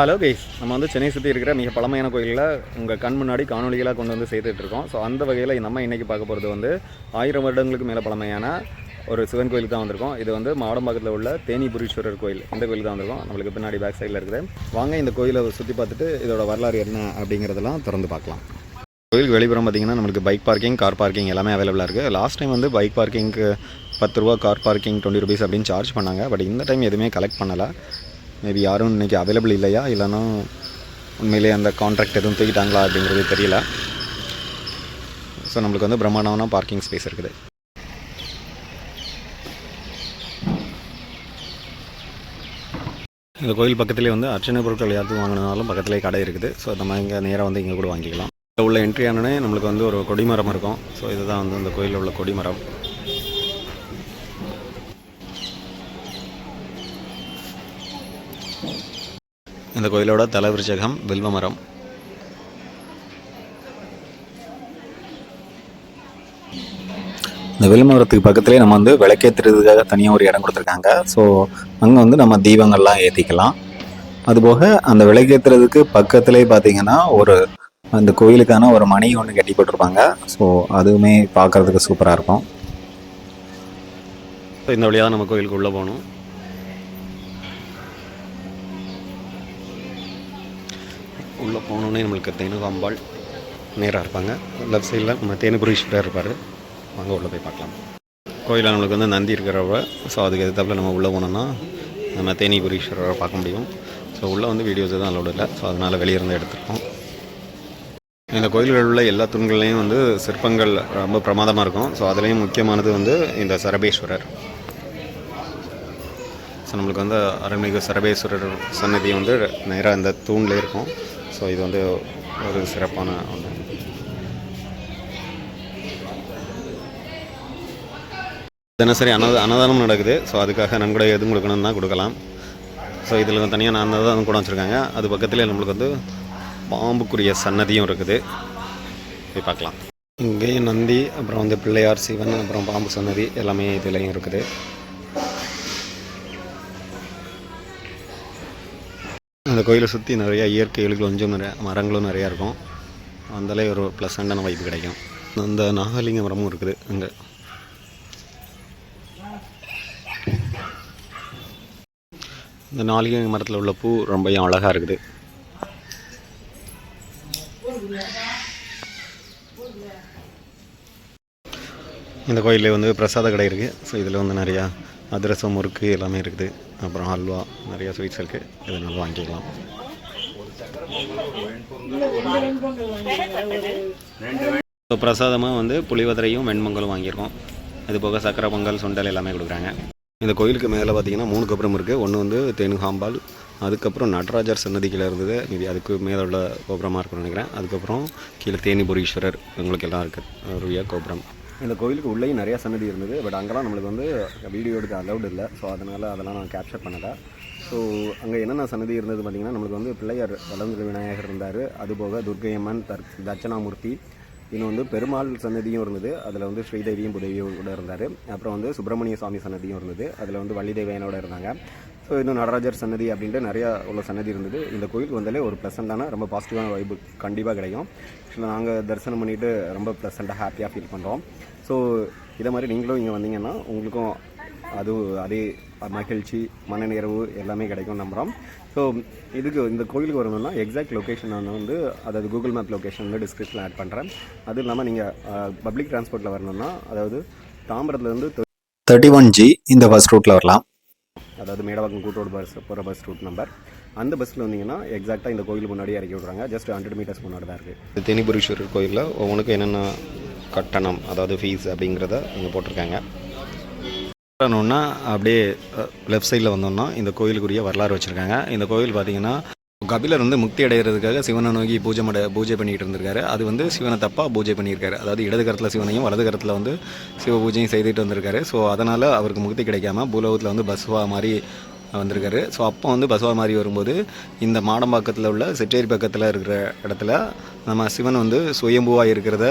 Hello guys நம்ம வந்து சென்னை சுற்றி இருக்கிற மிக பழமையான கோயிலில் உங்கள் கண் முன்னாடி காணொலிகளாக கொண்டு வந்து சேர்த்துட்ருக்கோம் ஸோ அந்த வகையில் நம்ம இன்றைக்கி பார்க்க போகிறது வந்து ஆயிரம் வருடங்களுக்கு மேலே பழமையான ஒரு சிவன் கோயிலுக்கு தான் வந்திருக்கோம். இது வந்து மாடம்பாக்கத்தில் உள்ள தேனிபுரீஸ்வரர் கோயில். இந்த கோயில் தான் வந்திருக்கோம். நம்மளுக்கு பின்னாடி பேக் சைடில் இருக்குது. வாங்க இந்த கோயிலை சுற்றி பார்த்துட்டு இதோட வரலாறு என்ன அப்படிங்கிறதெல்லாம் திறந்து பார்க்கலாம். கோயிலுக்கு வெளிப்புறம் பார்த்தீங்கன்னா நம்மளுக்கு பைக் பார்க்கிங் கார் பார்க்கிங் எல்லாமே அவைலபிளாக இருக்குது லாஸ்ட் டைம் வந்து பைக் பார்க்கிங்க்கு பத்து ரூபா கார் பார்க்கிங் டுவெண்ட்டி ருபீஸ் அப்படின்னு சார்ஜ் பண்ணாங்க. பட் இந்த டைம் எதுவுமே கலெக்ட் பண்ணலை. மேபி யாரும் இன்றைக்கி அவைலபிள் இல்லையா? இல்லைன்னா உண்மையிலேயே அந்த கான்ட்ராக்ட் எதுவும் தூக்கிட்டாங்களா அப்படிங்கிறது தெரியல. ஸோ நம்மளுக்கு வந்து பிரம்மாண்டமான பார்க்கிங் ஸ்பேஸ் இருக்குது. இந்த கோயில் பக்கத்துலேயே வந்து அர்ச்சனை பொருட்கள் யாருக்கும் வாங்கினாலும் பக்கத்துலேயே கடை இருக்குது. ஸோ நம்ம இங்கே நேராக வந்து இங்கே கூட வாங்கிக்கலாம். இங்க உள்ள என்ட்ரி ஆனோடனே நம்மளுக்கு வந்து ஒரு கொடிமரம் இருக்கும். ஸோ இதுதான் வந்து இந்த கோயிலில் உள்ள கொடிமரம். இந்த கோயிலோட தலவிருச்சகம் வில்வ மரம். இந்த வில்வமரத்துக்கு பக்கத்துலேயே நம்ம வந்து விளக்கேற்றுறதுக்காக தனியாக ஒரு இடம் கொடுத்துருக்காங்க. ஸோ அங்கே வந்து நம்ம தீபங்கள்லாம் ஏற்றிக்கலாம் அதுபோக அந்த விளக்கேற்றுறதுக்கு பக்கத்துலேயே பார்த்தீங்கன்னா ஒரு அந்த கோயிலுக்கான ஒரு மணி ஒன்று கட்டி போட்டிருப்பாங்க. ஸோ அதுவுமே பார்க்குறதுக்கு சூப்பராக இருக்கும். இந்த வழியாக நம்ம கோயிலுக்கு உள்ளே போகணும். உள்ளே போனோடனே நம்மளுக்கு தேனுகாம்பாள் நேராக இருப்பாங்க. லெஃப்ட் சைடில் நம்ம தேனுபுரீஸ்வரர் இருப்பார். வாங்க உள்ளே போய் பார்க்கலாம். கோயிலில் நம்மளுக்கு வந்து நந்தி இருக்கிறவ ஸோ அதுக்கு எதிர்த்தாப்பில் நம்ம உள்ளே போனோம்னா நம்ம தேனிபுரீஸ்வரரை பார்க்க முடியும். ஸோ உள்ளே வந்து வீடியோஸ் எதுவும் அலோடு இல்லை. ஸோ அதனால் வெளியே இருந்து எடுத்துருக்கோம் இந்த கோயில்களில் உள்ள எல்லா தூண்கள்லையும் வந்து சிற்பங்கள் ரொம்ப பிரமாதமாக இருக்கும். ஸோ அதுலேயும் முக்கியமானது வந்து இந்த சரபேஸ்வரர். ஸோ நம்மளுக்கு வந்து அருள்மிகு சரபேஸ்வரர் சன்னதி வந்து நேராக இந்த தூண்லேயே இருக்கும். ஸோ இது வந்து ஒரு சிறப்பான ஒன்று. தினசரி அன்னத அன்னதானம் நடக்குது. ஸோ அதுக்காக நன்கொடை எதுவும் கொடுக்கணும்னா கொடுக்கலாம். ஸோ இதில் தனியாக நான் அன்னதானம் கூட வச்சுருக்காங்க. அது பக்கத்தில் நம்மளுக்கு வந்து பாம்புக்குரிய சன்னதியும் இருக்குது. போய் பார்க்கலாம். இங்கேயும் நந்தி அப்புறம் வந்து பிள்ளையார் சிவன் அப்புறம் பாம்பு சன்னதி எல்லாமே இதுலேயும் இருக்குது. அந்த கோயிலை சுற்றி நிறைய இயற்கை எழில்கள் கொஞ்சம் நிறைய மரங்களும் நிறையா இருக்கும். வந்தாலே ஒரு ப்ளசண்டான வைப்பு கிடைக்கும். அந்த நாகலிங்க மரமும் இருக்குது அங்கே. இந்த நாலிகை மரத்தில் உள்ள பூ ரொம்பவும் அழகாக இருக்குது. இந்த கோயிலில் வந்து பிரசாத கடை இருக்குது ஸோ இதில் வந்து நிறையா அதிரசம் முறுக்கு எல்லாமே இருக்குது. அப்புறம் ஹல்வா நிறையா ஸ்வீட்ஸ் இருக்குது இதனால வாங்கிக்கலாம். இப்போ பிரசாதமாக வந்து புளிவதரையும் வெண்பொங்கலும் வாங்கியிருக்கோம். இது போக சக்கரை பொங்கல் சுண்டல் எல்லாமே கொடுக்குறாங்க. இந்த கோயிலுக்கு மேலே பார்த்தீங்கன்னா மூணு கோபுரம் இருக்குது ஒன்று வந்து தேனுகாம்பாள் அதுக்கப்புறம் நடராஜர் சன்னதி கீழே இருந்தது. மீதி அதுக்கு மேலே உள்ள கோபுரமாக இருக்கும்னு நினைக்கிறேன். அதுக்கப்புறம் கீழே தேனிபுரீஸ்வரர் உங்களுக்கு எல்லாம் இருக்குது ஒரு கோபுரம். இந்த கோயிலுக்கு உள்ளேயும் நிறைய சன்னதி இருந்தது. பட் அங்கெல்லாம் நம்மளுக்கு வந்து வீடியோ எடுக்க அலௌட் இல்லை. ஸோ அதனால் அதெல்லாம் நான் கேப்சர் பண்ணலை. ஸோ அங்கே என்னென்ன சன்னதி இருந்தது பார்த்திங்கன்னா நம்மளுக்கு வந்து பிள்ளையார் வளர்ந்து விநாயகர் இருந்தார். அதுபோக துர்க்கையம்மன் தர் தட்சணாமூர்த்தி இன்னும் வந்து பெருமாள் சன்னதியும் இருந்தது. அதில் வந்து ஸ்ரீதேவியும் புதேவியும் கூட இருந்தார். அப்புறம் வந்து சுப்பிரமணிய சுவாமி சன்னதியும் இருந்தது. அதில் வந்து வள்ளிதேவையனோட இருந்தாங்க. ஸோ இன்னும் நடராஜர் சன்னதி அப்படின்ட்டு நிறையா உள்ள சன்னதி இருந்தது. இந்த கோயிலுக்கு வந்தாலே ஒரு ப்ளசண்ட்டான ரொம்ப பாசிட்டிவான வைப்பு கண்டிப்பாக கிடைக்கும். ஆக்சுவலாக நாங்கள் தரிசனம் பண்ணிவிட்டு ரொம்ப ப்ளசண்ட்டாக ஹாப்பியாக ஃபீல் பண்ணுறோம் ஸோ இதை மாதிரி நீங்களும் இங்கே வந்தீங்கன்னா உங்களுக்கும் அது அதே மகிழ்ச்சி மனநிறைவு எல்லாமே கிடைக்கும் நம்புகிறோம் ஸோ இதுக்கு இந்த கோயிலுக்கு வரணும்னா எக்ஸாக்ட் லொக்கேஷன் நான் வந்து அதாவது கூகுள் மேப் லொக்கேஷன் வந்து டிஸ்கிரிப்ஷனில் ஆட் பண்ணுறேன் அதுவும் இல்லாமல் நீங்கள் பப்ளிக் டிரான்ஸ்போர்ட்டில் வரணும்னா அதாவது தாம்பரத்துலேருந்து தேர்ட்டி ஒன் ஜி இந்த பஸ் ரூட்டில் வரலாம். அதாவது மேடவாக்கம் கூட்டோடு பஸ் போகிற பஸ் ரூட் நம்பர் அந்த பஸ்ஸில் வந்தீங்கன்னா எக்ஸாக்டாக இந்த கோயில் முன்னாடி இறக்கி விட்றாங்க ஜஸ்ட் ஹண்ட்ரட் மீட்டர்ஸ் முன்னாடி தான் இருக்குது தேனிபுரீஸ்வரர் கோயிலில் ஒவ்வொன்றுக்கும் என்னென்ன கட்டணம் அதாவது ஃபீஸ் அப்படிங்கிறத இங்கே போட்டிருக்காங்க. வரணுன்னா அப்படியே லெஃப்ட் சைடில் வந்தோம்னா இந்த கோயிலுக்குரிய வரலாறு வச்சுருக்காங்க. இந்த கோயில் பார்த்தீங்கன்னா கபிலர் வந்து முக்தி அடைகிறதுக்காக சிவனை நோக்கி பூஜை மட பூஜை பண்ணிகிட்டு இருந்திருக்காரு. அது வந்து சிவனை தப்பாக பூஜை பண்ணியிருக்காரு. அதாவது இடது கரத்தில் சிவனையும் வலது கரத்தில் வந்து சிவ பூஜையும் செய்துட்டு வந்திருக்காரு. ஸோ அதனால் அவருக்கு முக்தி கிடைக்காம பூலோகத்தில் வந்து பஸ்வா மாதிரி வந்திருக்காரு. ஸோ அப்போ வந்து பஸ்வா மாதிரி வரும்போது இந்த மாடம்பாக்கத்தில் உள்ள செட்டேரி பக்கத்தில் இருக்கிற இடத்துல நம்ம சிவன் வந்து சுயம்புவாக இருக்கிறத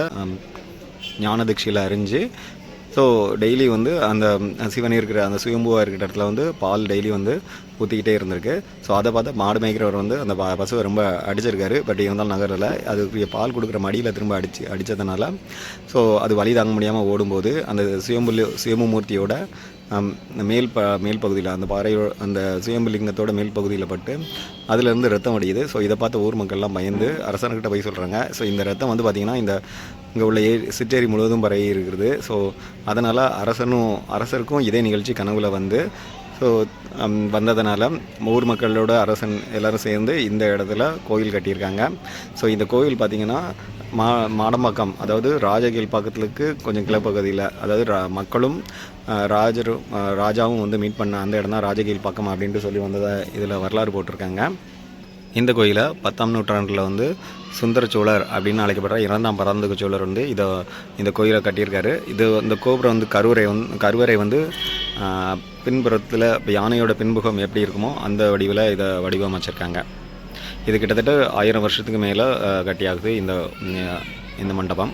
ஞான தீட்சையில் அறிஞ்சு ஸோ டெய்லி வந்து அந்த சிவன் இருக்கிற அந்த சுயம்புவாக இருக்கிற இடத்துல வந்து பால் டெய்லி வந்து ஊற்றிக்கிட்டே இருந்திருக்கு. ஸோ அதை பார்த்து மாடு மேய்க்கிறவர் வந்து அந்த ப- பசுவை ரொம்ப அடிச்சிருக்காரு. பட் இருந்தாலும் நகரில். அதுக்குரிய பால் கொடுக்குற மடியில் திரும்ப அடிச்சு அடித்ததுனால ஸோ அது வழி தாங்க முடியாமல் ஓடும்போது அந்த சுயம்பு சுயம்பு மூர்த்தியோட மேல் ப மேல் பகுதியில் அந்த பாறையோ அந்த சுயம்புலிங்கத்தோட மேல் பகுதியில் பட்டு அதுலேருந்து ரத்தம் வடியுது ஸோ இதை பார்த்து ஊர் மக்கள்லாம் பயந்து அரசர்கிட்ட போய் சொல்கிறாங்க ஸோ இந்த ரத்தம் வந்து பார்த்திங்கன்னா இந்த இங்கே உள்ள ஏ சிற்றேரி முழுவதும் பரவி இருக்கிறது ஸோ அதனால் அரசனும் அரசருக்கும் இதே நிகழ்ச்சி கனவுல வந்து ஸோ வந்ததுனால ஊர் மக்களோட அரசன் எல்லோரும் சேர்ந்து இந்த இடத்துல கோயில் கட்டியிருக்காங்க. ஸோ இந்த கோயில் பார்த்திங்கன்னா மா மாடம்பாக்கம் அதாவது ராஜகீழ் பக்கத்துக்கு கொஞ்சம் கிளப்பகுதியில் அதாவது ரா- மக்களும் ராஜரும் ராஜாவும் வந்து மீட் பண்ண அந்த இடம் தான் ராஜகீழ் பக்கம் அப்படின்ட்டு சொல்லி வந்ததை இதில் வரலாறு போட்டிருக்காங்க. இந்த கோயிலை பத்தாம் நூற்றாண்டில் வந்து சுந்தர சோழர் அப்படின்னு அழைக்கப்படுற இரண்டாம் பராந்தக சோழர் வந்து இதை இந்த கோயிலை கட்டியிருக்காரு. இது இந்த கோபுரம் வந்து கருவறை வந்து கருவறை வந்து பின்புறத்தில் இப்போ யானையோட பின்புகம் எப்படி இருக்குமோ அந்த வடிவில் இதை வடிவமைச்சிருக்காங்க. இது கிட்டத்தட்ட ஆயிரம் வருஷத்துக்கு மேலே கட்டியாகுது இந்த இந்த மண்டபம்.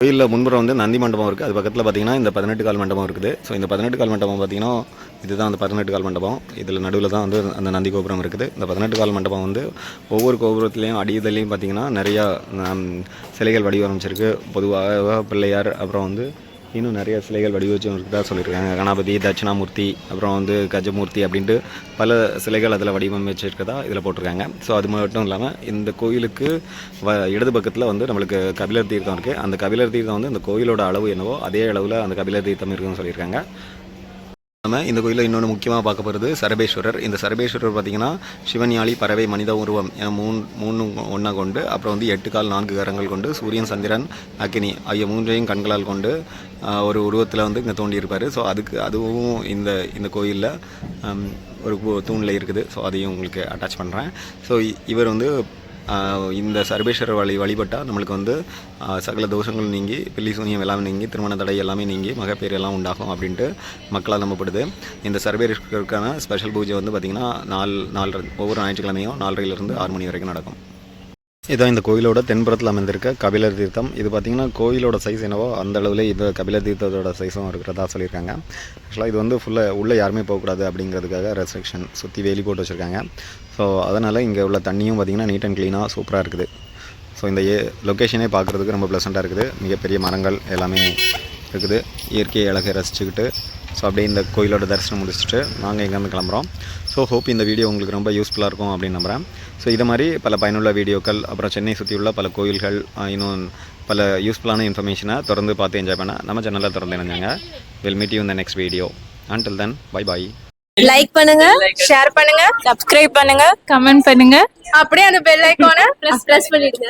கோயிலில் முன்புறம் வந்து நந்தி மண்டபம் இருக்குது அது பக்கத்தில் பார்த்தீங்கன்னா இந்த பதினெட்டு கால் மண்டபம் இருக்குது. ஸோ இந்த பதினெட்டு கால் மண்டபம் பார்த்தீங்கன்னா இதுதான் அந்த பதினெட்டு கால் மண்டபம். இதில் நடுவில் தான் வந்து அந்த நந்தி கோபுரம் இருக்குது. இந்த பதினெட்டு கால் மண்டபம் வந்து ஒவ்வொரு கோபுரத்துலேயும் அடிதலையும் பார்த்தீங்கன்னா நிறையா சிலைகள் வடிவமைச்சிருக்கு. பொதுவாக பிள்ளையார் அப்புறம் வந்து இன்னும் நிறைய சிலைகள் வடிவச்சும் இருக்கிறதா சொல்லியிருக்காங்க. கணபதி தட்சிணாமூர்த்தி அப்புறம் வந்து கஜமூர்த்தி அப்படின்ட்டு பல சிலைகள் அதில் வடிவமைச்சிருக்கதா இதில் போட்டிருக்காங்க. ஸோ அது மட்டும் இல்லாமல் இந்த கோயிலுக்கு வ இடது பக்கத்தில் வந்து நம்மளுக்கு கபிலர் தீர்த்தம் இருக்குது அந்த கபிலர் தீர்த்தம் வந்து இந்த கோயிலோட அளவு என்னவோ அதே அளவில் அந்த கபிலர் தீர்த்தம் இருக்குன்னு சொல்லியிருக்காங்க. நம்ம இந்த கோயிலில் இன்னொன்று முக்கியமாக பார்க்க போகிறது சரபேஸ்வரர். இந்த சரபேஸ்வரர் பார்த்தீங்கன்னா சிவஞாளி பறவை மனித உருவம் என மூணு மூணு ஒன்றா கொண்டு அப்புறம் வந்து எட்டு கால் நான்கு கரங்கள் கொண்டு சூரியன் சந்திரன் அக்கினி ஆகிய மூன்றையும் கண்களால் கொண்டு ஒரு உருவத்தில் வந்து இங்கே தோண்டியிருப்பார். ஸோ அதுக்கு அதுவும் இந்த இந்த கோயிலில் ஒரு தூணில் இருக்குது. ஸோ அதையும் உங்களுக்கு அட்டாச் பண்ணுறேன் ஸோ இவர் வந்து இந்த சர்வேஸ்வரர் வழி வழிபட்டால் நம்மளுக்கு வந்து சகல தோஷங்கள் நீங்கி பில்லி சூனியம் எல்லாமே நீங்கி திருமண தடை எல்லாமே நீங்கி மகப்பேறு எல்லாம் உண்டாகும் அப்படின்ட்டு மக்களால் நம்பப்படுது. இந்த சர்வேஸ்வரருக்கான ஸ்பெஷல் பூஜை வந்து பார்த்திங்கன்னா நாலு நாலு ஒவ்வொரு ஞாயிற்றுக்கிழமையும் நாலரையிலிருந்து ஆறு மணி வரைக்கும் நடக்கும். இதான் இந்த கோயிலோட தென்புறத்தில் அமைந்திருக்க கபிலர் தீர்த்தம் இது பார்த்திங்கன்னா கோயிலோட சைஸ் என்னவோ அந்த அளவில் இது கபிலர் தீர்த்தத்தோட சைஸும் இருக்கிறதா சொல்லியிருக்காங்க. ஆக்சுவலாக இது வந்து ஃபுல்லாக உள்ளே யாருமே போகக்கூடாது அப்படிங்கிறதுக்காக ரெஸ்ட்ரிக்ஷன் சுற்றி வேலி போட்டு வச்சுருக்காங்க. ஸோ அதனால் இங்கே உள்ள தண்ணியும் பார்த்திங்கன்னா நீட் அண்ட் க்ளீனாக சூப்பராக இருக்குது. ஸோ இந்த ஏ லொக்கேஷனே பார்க்குறதுக்கு ரொம்ப ப்ளசண்ட்டாக இருக்குது. மிகப்பெரிய மரங்கள் எல்லாமே இருக்குது. இயற்கை அழகை ரசிச்சுக்கிட்டு ஸோ அப்படியே இந்த கோயிலோட தரிசனம் முடிச்சுட்டு நாங்கள் இங்கேருந்து கிளம்புறோம். ஸோ ஹோப் இந்த வீடியோ உங்களுக்கு ரொம்ப யூஸ்ஃபுல்லாக இருக்கும் அப்படின்னு நம்புகிறேன் ஸோ இது மாதிரி பல பயனுள்ள வீடியோக்கள் அப்புறம் சென்னை சுற்றி உள்ள பல கோயில்கள் இன்னும் பல யூஸ்ஃபுல்லான இன்ஃபர்மேஷனை தொடர்ந்து பார்த்து என்ஜாய் பண்ண நம்ம சேனலில் தொடர்ந்து இணைஞ்சாங்க. வில் மீட் யூ இந்த next video until then bye bye like பண்ணுங்க ஷேர் பண்ணுங்க சப்ஸ்கிரைப் பண்ணுங்க கமெண்ட் பண்ணுங்க. அப்படியே அந்த பெல் ஐகானை பிரஸ் பிரஸ் பண்ணிடுங்க.